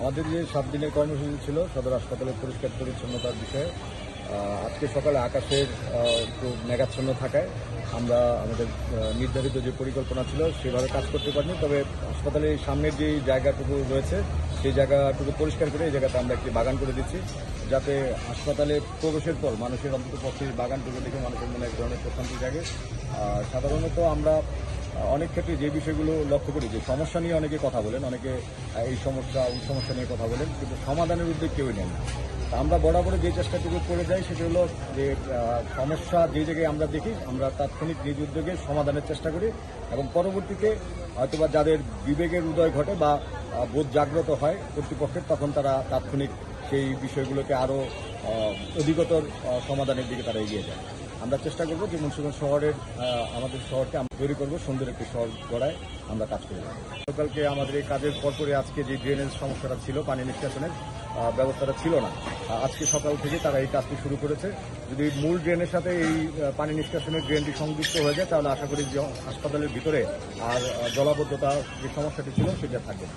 আমাদের যে সাত দিনের কর্মসূচি ছিল, সদর হাসপাতালের পরিষ্কার পরিচ্ছন্নতার বিষয়ে আজকে সকালে আকাশের একটু মেঘাচ্ছন্ন থাকায় আমরা আমাদের নির্ধারিত যে পরিকল্পনা ছিল সেভাবে কাজ করতে পারিনি। তবে হাসপাতালের সামনের যে জায়গাটুকু রয়েছে, সেই জায়গাটুকু পরিষ্কার করে এই জায়গাতে আমরা একটি বাগান করে দিচ্ছি, যাতে হাসপাতালে প্রবেশের পর মানুষের অন্তত পক্ষে বাগানটুকু দেখে মানুষের মনে এক ধরনের প্রশান্তি জাগে। সাধারণত আমরা অনেক ক্ষেত্রে যে বিষয়গুলো লক্ষ্য করি, যে সমস্যা নিয়ে অনেকে কথা বলেন, অনেকে এই সমস্যা, ওই সমস্যা নিয়ে কথা বলেন, কিন্তু সমাধানের উদ্যোগ কেউই নেন তা আমরা বরাবর যে চেষ্টাটুকু করে যাই সেটা হলো যে সমস্যা যে জায়গায় আমরা দেখি, আমরা তাৎক্ষণিক নিজ উদ্যোগে সমাধানের চেষ্টা করি এবং পরবর্তীতে হয়তোবা যাদের বিবেকের উদয় ঘটে বা বোধ জাগ্রত হয় কর্তৃপক্ষের, তখন তারা তাৎক্ষণিক সেই বিষয়গুলোকে আরও অধিকতর সমাধানের দিকে তারা এগিয়ে যায়। আমরা চেষ্টা করব যে মুন্সিগঞ্জ শহরের আমাদের শহরকে আমরা তৈরি করব, সুন্দর একটি শহর গড়ায় আমরা কাজ করে যাব। গতকালকে আমাদের এই কাজের পরপরে আজকে যে ড্রেনেজ সমস্যাটা ছিল, পানি নিষ্কাশনের ব্যবস্থাটা ছিল না। আজকে সকাল থেকে তারা এই কাজটি শুরু করেছে। যদি মূল ড্রেনের সাথে এই পানি নিষ্কাশনের ড্রেনটি সংযুক্ত হয়ে যায়, তাহলে আশা করি যে হাসপাতালের ভিতরে আর জলাবদ্ধতা যে সমস্যাটি ছিল, সেটা থাকবে না।